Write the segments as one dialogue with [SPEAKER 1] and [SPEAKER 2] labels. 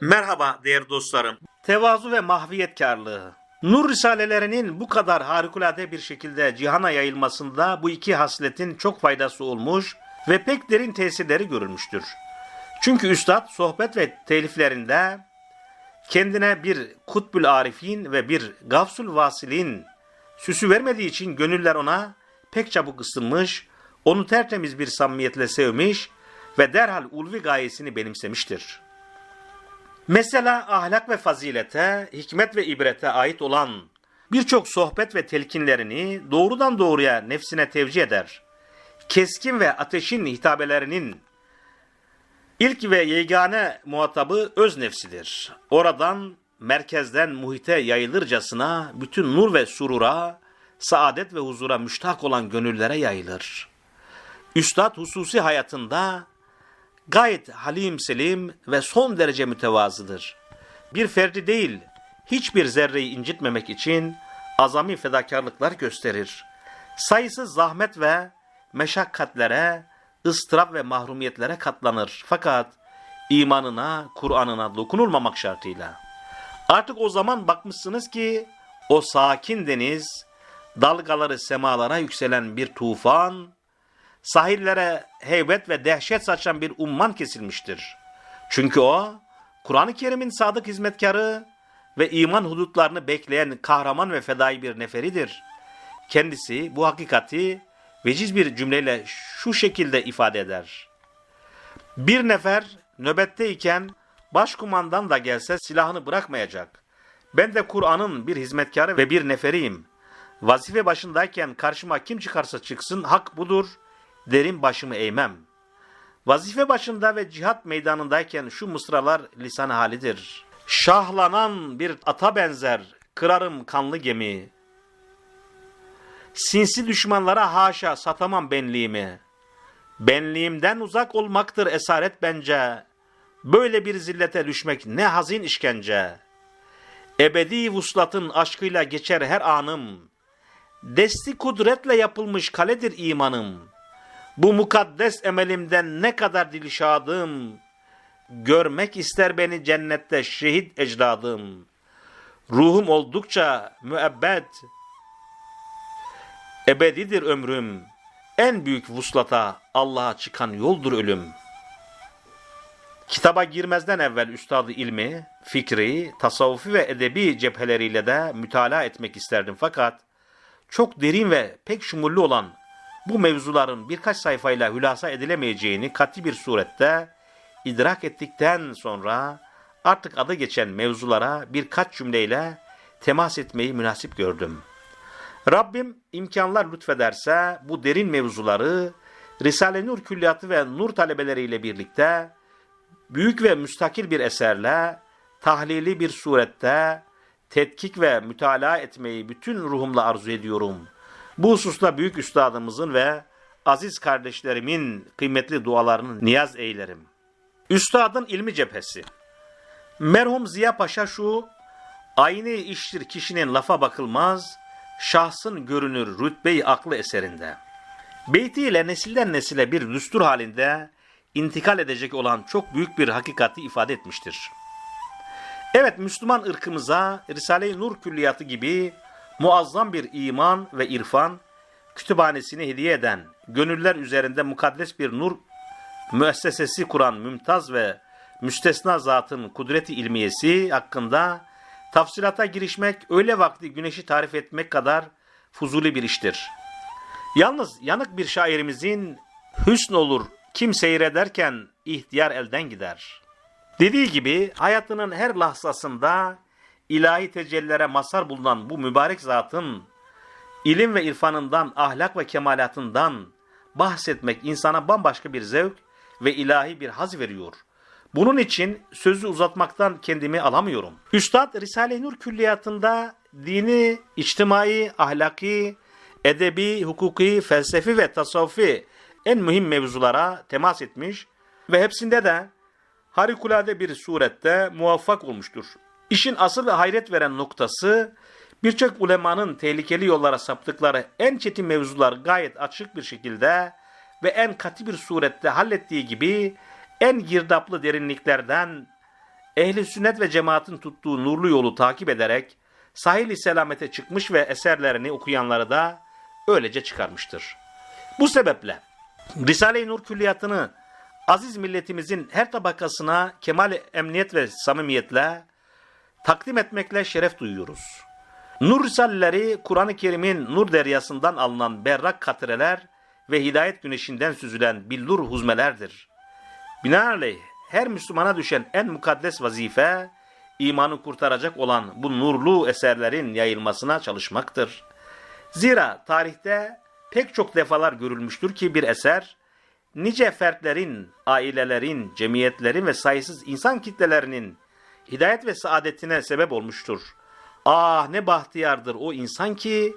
[SPEAKER 1] Merhaba değerli dostlarım. Tevazu ve mahviyetkarlığı. Nur risalelerinin bu kadar harikulade bir şekilde cihana yayılmasında bu iki hasletin çok faydası olmuş ve pek derin tesirleri görülmüştür. Çünkü üstad sohbet ve teliflerinde kendine bir kutbül arifin ve bir gafsul vasilin süsü vermediği için gönüller ona pek çabuk ısınmış, onu tertemiz bir samimiyetle sevmiş ve derhal ulvi gayesini benimsemiştir. Mesela ahlak ve fazilete, hikmet ve ibrete ait olan birçok sohbet ve telkinlerini doğrudan doğruya nefsine tevcih eder. Keskin ve ateşin hitabelerinin ilk ve yegane muhatabı öz nefsidir. Oradan merkezden muhite yayılırcasına bütün nur ve surura, saadet ve huzura müştak olan gönüllere yayılır. Üstad hususi hayatında gayet halim selim ve son derece mütevazıdır. Bir ferdi değil, hiçbir zerreyi incitmemek için azami fedakarlıklar gösterir. Sayısız zahmet ve meşakkatlere, ıstırap ve mahrumiyetlere katlanır. Fakat imanına, Kur'an'ına dokunulmamak şartıyla. Artık o zaman bakmışsınız ki o sakin deniz, dalgaları semalara yükselen bir tufan, sahillere heybet ve dehşet saçan bir umman kesilmiştir. Çünkü o, Kur'an-ı Kerim'in sadık hizmetkarı ve iman hudutlarını bekleyen kahraman ve fedai bir neferidir. Kendisi bu hakikati veciz bir cümleyle şu şekilde ifade eder. Bir nefer nöbetteyken başkumandan da gelse silahını bırakmayacak. Ben de Kur'an'ın bir hizmetkarı ve bir neferiyim. Vazife başındayken karşıma kim çıkarsa çıksın hak budur, derin başımı eğmem. Vazife başında ve cihat meydanındayken şu mısralar lisan halidir. Şahlanan bir ata benzer, kırarım kanlı gemi. Sinsi düşmanlara haşa satamam benliğimi. Benliğimden uzak olmaktır esaret bence. Böyle bir zillete düşmek ne hazin işkence. Ebedi vuslatın aşkıyla geçer her anım. Desti kudretle yapılmış kaledir imanım. Bu mukaddes emelimden ne kadar dilşadım. Görmek ister beni cennette şehit ecdadım. Ruhum oldukça müebbet. Ebedidir ömrüm. En büyük vuslata Allah'a çıkan yoldur ölüm. Kitaba girmezden evvel üstadı ilmi, fikri, tasavvufi ve edebi cepheleriyle de mütalaa etmek isterdim fakat çok derin ve pek şumurlu olan bu mevzuların birkaç sayfayla hülasa edilemeyeceğini kat'i bir surette idrak ettikten sonra artık adı geçen mevzulara birkaç cümleyle temas etmeyi münasip gördüm. Rabbim imkanlar lütfederse bu derin mevzuları Risale-i Nur külliyatı ve nur talebeleriyle birlikte büyük ve müstakil bir eserle tahlili bir surette tetkik ve mütalaa etmeyi bütün ruhumla arzu ediyorum.'' Bu hususta büyük üstadımızın ve aziz kardeşlerimin kıymetli dualarını niyaz eylerim. Üstadın ilmi cephesi. Merhum Ziya Paşa şu, aynı iştir kişinin lafa bakılmaz, şahsın görünür rütbeyi aklı eserinde. Beytiyle nesilden nesile bir düstur halinde intikal edecek olan çok büyük bir hakikati ifade etmiştir. Evet Müslüman ırkımıza Risale-i Nur külliyatı gibi muazzam bir iman ve irfan kütüphanesini hediye eden, gönüller üzerinde mukaddes bir nur müessesesi kuran mümtaz ve müstesna zatın kudreti ilmiyesi hakkında tafsilata girişmek öyle vakti güneşi tarif etmek kadar fuzuli bir iştir. Yalnız yanık bir şairimizin hüsn olur kim seyrederken ihtiyar elden gider. Dediği gibi hayatının her lahzasında ilahi tecellilere mazhar bulunan bu mübarek zatın ilim ve irfanından, ahlak ve kemalatından bahsetmek insana bambaşka bir zevk ve ilahi bir haz veriyor. Bunun için sözü uzatmaktan kendimi alamıyorum. Üstad Risale-i Nur külliyatında dini, içtimai, ahlaki, edebi, hukuki, felsefi ve tasavvufi en mühim mevzulara temas etmiş ve hepsinde de harikulade bir surette muvaffak olmuştur. İşin asıl ve hayret veren noktası birçok ulemanın tehlikeli yollara saptıkları en çetin mevzular gayet açık bir şekilde ve en katı bir surette hallettiği gibi en girdaplı derinliklerden ehli sünnet ve cemaatin tuttuğu nurlu yolu takip ederek sahil-i selamete çıkmış ve eserlerini okuyanları da öylece çıkarmıştır. Bu sebeple Risale-i Nur külliyatını aziz milletimizin her tabakasına kemal emniyet ve samimiyetle takdim etmekle şeref duyuyoruz. Nur Risaleleri Kur'an-ı Kerim'in nur deryasından alınan berrak katreler ve hidayet güneşinden süzülen billur huzmelerdir. Binaenaleyh her Müslümana düşen en mukaddes vazife, imanı kurtaracak olan bu nurlu eserlerin yayılmasına çalışmaktır. Zira tarihte pek çok defalar görülmüştür ki bir eser, nice fertlerin, ailelerin, cemiyetlerin ve sayısız insan kitlelerinin hidayet ve saadetine sebep olmuştur. Ah ne bahtiyardır o insan ki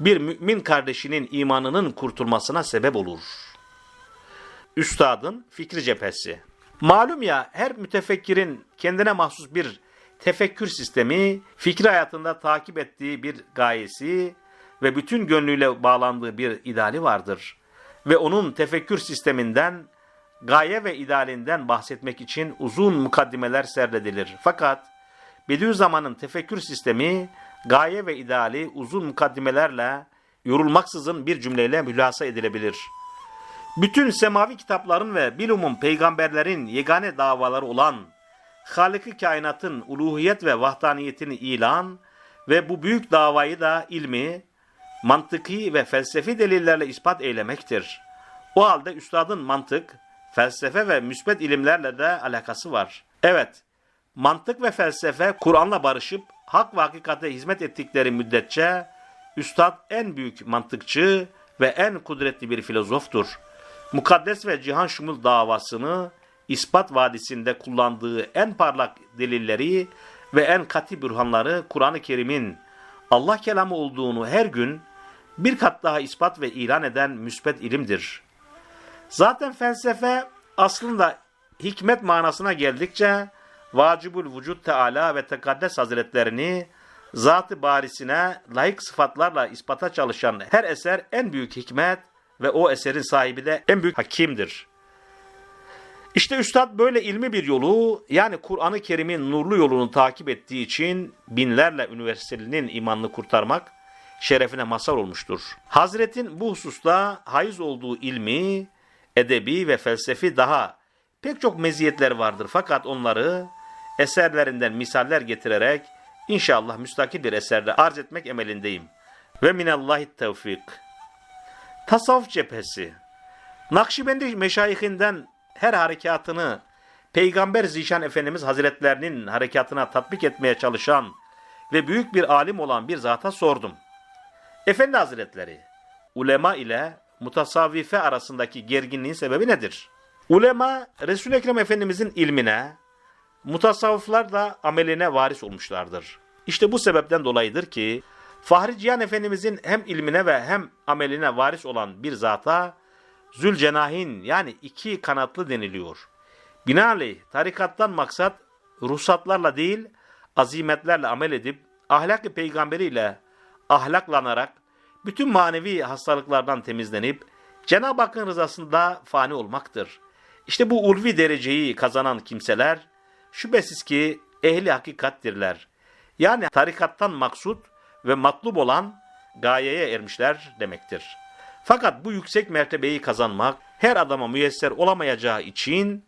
[SPEAKER 1] bir mümin kardeşinin imanının kurtulmasına sebep olur. Üstadın fikri cephesi. Malum ya her mütefekkirin kendine mahsus bir tefekkür sistemi, fikri hayatında takip ettiği bir gayesi ve bütün gönlüyle bağlandığı bir ideali vardır. Ve onun tefekkür sisteminden, gaye ve idealinden bahsetmek için uzun mukaddimeler serdedilir. Fakat Bediüzzaman'ın tefekkür sistemi, gaye ve ideali uzun mukaddimelerle, yorulmaksızın bir cümleyle mülasa edilebilir. Bütün semavi kitapların ve bilumum peygamberlerin yegane davaları olan Halik-i kainatın uluhiyet ve vahdaniyetini ilan ve bu büyük davayı da ilmi, mantıki ve felsefi delillerle ispat eylemektir. O halde üstadın mantık, felsefe ve müsbet ilimlerle de alakası var. Evet, mantık ve felsefe Kur'an'la barışıp hak ve hakikate hizmet ettikleri müddetçe üstad en büyük mantıkçı ve en kudretli bir filozoftur. Mukaddes ve cihan şumul davasını ispat vadisinde kullandığı en parlak delilleri ve en katı bürhanları Kur'an-ı Kerim'in Allah kelamı olduğunu her gün bir kat daha ispat ve ilan eden müsbet ilimdir. Zaten felsefe aslında hikmet manasına geldikçe vacibul vücut Teala ve Tekaddes Hazretlerini zatı barisine layık sıfatlarla ispata çalışan her eser en büyük hikmet ve o eserin sahibi de en büyük hakimdir. İşte Üstad böyle ilmi bir yolu yani Kur'an-ı Kerim'in nurlu yolunu takip ettiği için binlerle üniversitelinin imanını kurtarmak şerefine mazhar olmuştur. Hazretin bu hususta haiz olduğu ilmi, edebi ve felsefi daha pek çok meziyetler vardır fakat onları eserlerinden misaller getirerek inşallah müstakil bir eserde arz etmek emelindeyim. Ve minallahi tevfik. Tasavvuf cephesi. Nakşibendi meşayihinden her harekatını Peygamber Zişan Efendimiz Hazretlerinin harekatına tatbik etmeye çalışan ve büyük bir alim olan bir zata sordum. Efendi Hazretleri, ulema ile mutasavvife arasındaki gerginliğin sebebi nedir? Ulema, Resul-i Ekrem Efendimizin ilmine, mutasavvıflar da ameline varis olmuşlardır. İşte bu sebepten dolayıdır ki, Fahri Cihan Efendimizin hem ilmine ve hem ameline varis olan bir zata, Zülcenahin yani iki kanatlı deniliyor. Binaenaleyh tarikattan maksat ruhsatlarla değil, azimetlerle amel edip, ahlak-ı peygamberiyle ahlaklanarak, bütün manevi hastalıklardan temizlenip, Cenab-ı Hakk'ın rızasında fani olmaktır. İşte bu ulvi dereceyi kazanan kimseler, şüphesiz ki ehli hakikattirler. Yani tarikattan maksut ve matlub olan gayeye ermişler demektir. Fakat bu yüksek mertebeyi kazanmak her adama müyesser olamayacağı için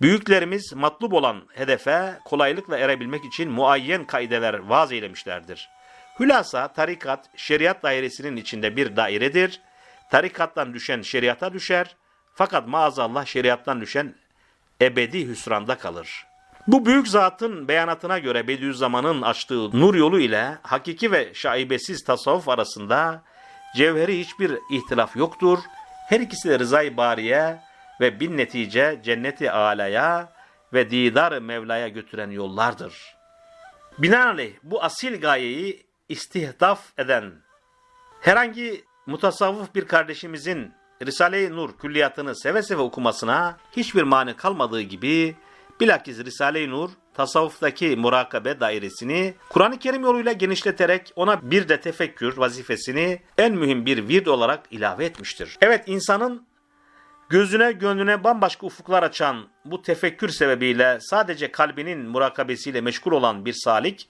[SPEAKER 1] büyüklerimiz matlub olan hedefe kolaylıkla erebilmek için muayyen kaideler vaz eylemişlerdir. Hülasa tarikat şeriat dairesinin içinde bir dairedir. Tarikattan düşen şeriata düşer fakat maazallah şeriattan düşen ebedi hüsranda kalır. Bu büyük zatın beyanatına göre Bediüzzaman'ın açtığı nur yolu ile hakiki ve şaibesiz tasavvuf arasında cevheri hiçbir ihtilaf yoktur. Her ikisi de rızay bariye ve bin netice cenneti alaya ve didar Mevla'ya götüren yollardır. Binaenaleyh bu asil gayeyi istihdaf eden herhangi mutasavvıf bir kardeşimizin Risale-i Nur külliyatını seve seve okumasına hiçbir mani kalmadığı gibi bilakis Risale-i Nur tasavvuftaki murakabe dairesini Kur'an-ı Kerim yoluyla genişleterek ona bir de tefekkür vazifesini en mühim bir vird olarak ilave etmiştir. Evet insanın Gözüne gönlüne bambaşka ufuklar açan bu tefekkür sebebiyle sadece kalbinin murakabesiyle meşgul olan bir salik,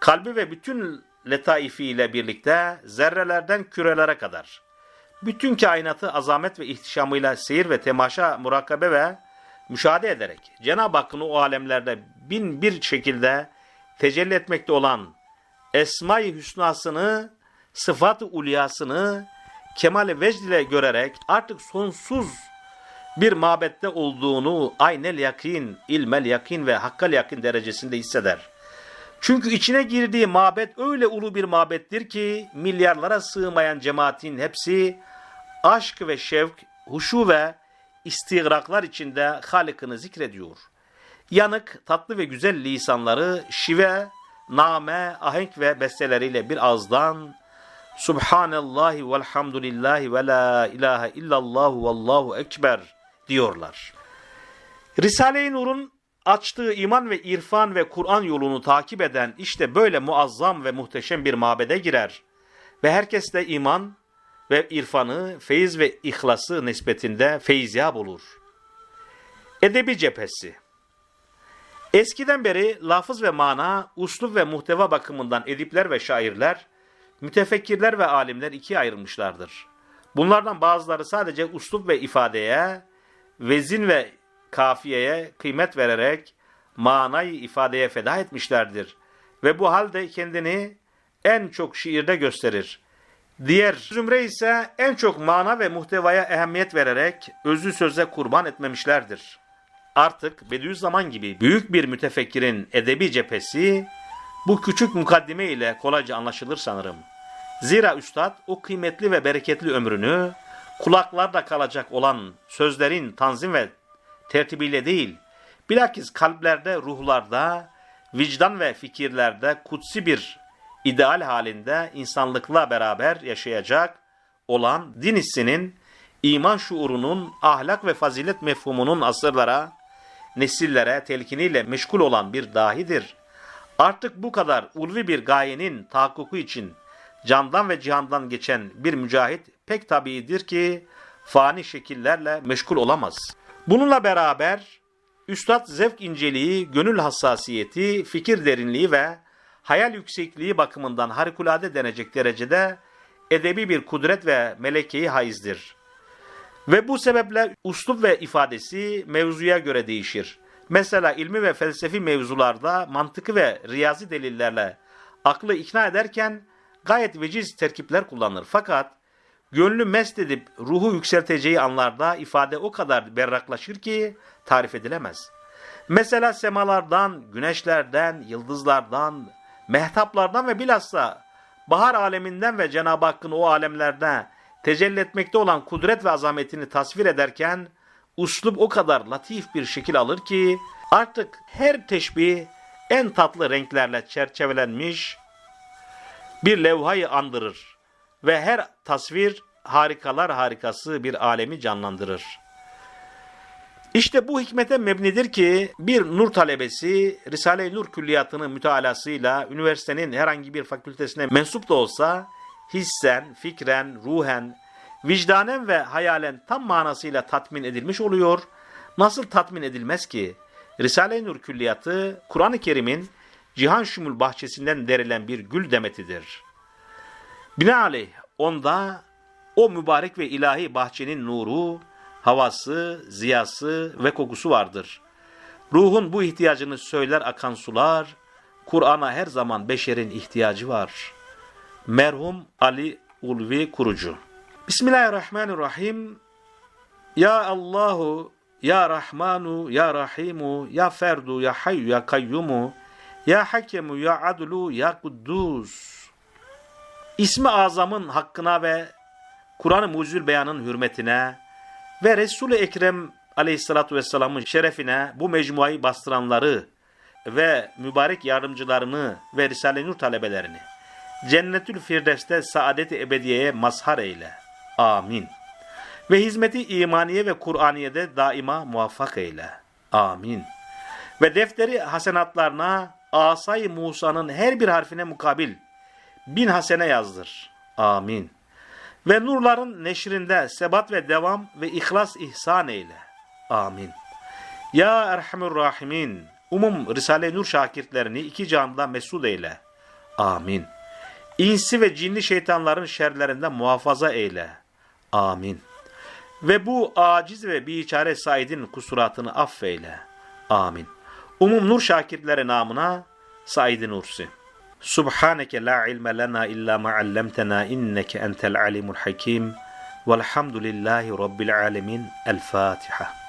[SPEAKER 1] kalbi ve bütün letaifiyle birlikte zerrelerden kürelere kadar, bütün kainatı azamet ve ihtişamıyla seyir ve temaşa, murakabe ve müşahede ederek Cenab-ı Hakk'ın o alemlerde bin bir şekilde tecelli etmekte olan Esma-i Hüsna'sını, sıfat-ı ulyasını kemal-i vecd ile görerek artık sonsuz bir mabette olduğunu aynel yakin, ilmel yakin ve hakkal yakin derecesinde hisseder. Çünkü içine girdiği mabet öyle ulu bir mabettir ki milyarlara sığmayan cemaatin hepsi aşk ve şevk, huşu ve istigraklar içinde Halık'ını zikrediyor. Yanık, tatlı ve güzel lisanları şive, name, ahenk ve besteleriyle bir ağızdan Subhanallahi velhamdülillahi ve la ilahe illallah vallahu ekber diyorlar. Risale-i Nur'un açtığı iman ve irfan ve Kur'an yolunu takip eden işte böyle muazzam ve muhteşem bir mabede girer. Ve herkes de iman ve irfanı, feyiz ve ihlası nispetinde feyziyab olur. Edebi cephesi Eskiden beri lafız ve mana, uslub ve muhteva bakımından edipler ve şairler, mütefekkirler ve alimler ikiye ayrılmışlardır. Bunlardan bazıları sadece uslub ve ifadeye, vezin ve kafiyeye kıymet vererek manayı ifadeye feda etmişlerdir. Ve bu halde kendini en çok şiirde gösterir. Diğer zümre ise en çok mana ve muhtevaya ehemmiyet vererek özü söze kurban etmemişlerdir. Artık Bediüzzaman gibi büyük bir mütefekkirin edebi cephesi bu küçük mukaddime ile kolayca anlaşılır sanırım. Zira üstad o kıymetli ve bereketli ömrünü kulaklarda kalacak olan sözlerin tanzim ve tertibiyle değil, bilakis kalplerde, ruhlarda, vicdan ve fikirlerde kutsi bir ideal halinde insanlıkla beraber yaşayacak olan din hissinin, iman şuurunun, ahlak ve fazilet mefhumunun asırlara, nesillere telkiniyle meşgul olan bir dahidir. Artık bu kadar ulvi bir gayenin tahakkuku için candan ve cihandan geçen bir mücahit pek tabiidir ki fani şekillerle meşgul olamaz. Bununla beraber üstad zevk inceliği, gönül hassasiyeti, fikir derinliği ve hayal yüksekliği bakımından harikulade denecek derecede edebi bir kudret ve melekeyi haizdir. Ve bu sebeple uslup ve ifadesi mevzuya göre değişir. Mesela ilmi ve felsefi mevzularda mantıkı ve riyazi delillerle aklı ikna ederken gayet veciz terkipler kullanır. Fakat gönlü mest edip ruhu yükselteceği anlarda ifade o kadar berraklaşır ki tarif edilemez. Mesela semalardan, güneşlerden, yıldızlardan, mehtaplardan ve bilhassa bahar aleminden ve Cenab-ı Hakk'ın o alemlerde tecelli etmekte olan kudret ve azametini tasvir ederken uslup o kadar latif bir şekil alır ki artık her teşbih en tatlı renklerle çerçevelenmiş bir levhayı andırır ve her tasvir harikalar harikası bir alemi canlandırır. İşte bu hikmete mebnidir ki bir nur talebesi Risale-i Nur külliyatının mütalasıyla üniversitenin herhangi bir fakültesine mensup da olsa hissen, fikren, ruhen, vicdanen ve hayalen tam manasıyla tatmin edilmiş oluyor. Nasıl tatmin edilmez ki? Risale-i Nur külliyatı Kur'an-ı Kerim'in cihan şumul bahçesinden derilen bir gül demetidir. Binaenaleyh onda o mübarek ve ilahi bahçenin nuru, havası, ziyası ve kokusu vardır. Ruhun bu ihtiyacını söyler akan sular, Kur'an'a her zaman beşerin ihtiyacı var. Merhum Ali Ulvi Kurucu Bismillahirrahmanirrahim Ya Allahu, Ya Rahmanu, Ya Rahimu, Ya Ferdu, Ya Hayyu, Ya Kayyumu, Ya Hakemu, Ya Adlu, Ya Kuddus İsmi azamın hakkına ve Kur'an-ı Mucizül Beyan'ın hürmetine ve Resul-i Ekrem aleyhissalatu vesselamın şerefine bu mecmuayı bastıranları ve mübarek yardımcılarını ve Risale-i Nur talebelerini Cennetül Firdevs'te saadet-i ebediyeye mazhar eyle. Amin. Ve hizmeti imaniye ve Kur'aniye'de daima muvaffak eyle. Amin. Ve defteri hasenatlarına Asay Musa'nın her bir harfine mukabil bin hasene yazdır. Amin. Ve nurların neşrinde sebat ve devam ve ihlas ihsan eyle. Amin. Ya Erhamur Rahimin, umum Risale-i Nur şakirtlerini iki canda mesud eyle. Amin. İnsi ve cinli şeytanların şerlerinden muhafaza eyle. Amin. Ve bu aciz ve biçare Said'in kusuratını affeyle. Amin. Umum Nur şakirtleri namına Said-i Nursi. سبحانك لا علم لنا إلا ما علمتنا إنك أنت العليم الحكيم والحمد لله رب العالمين. الفاتحة.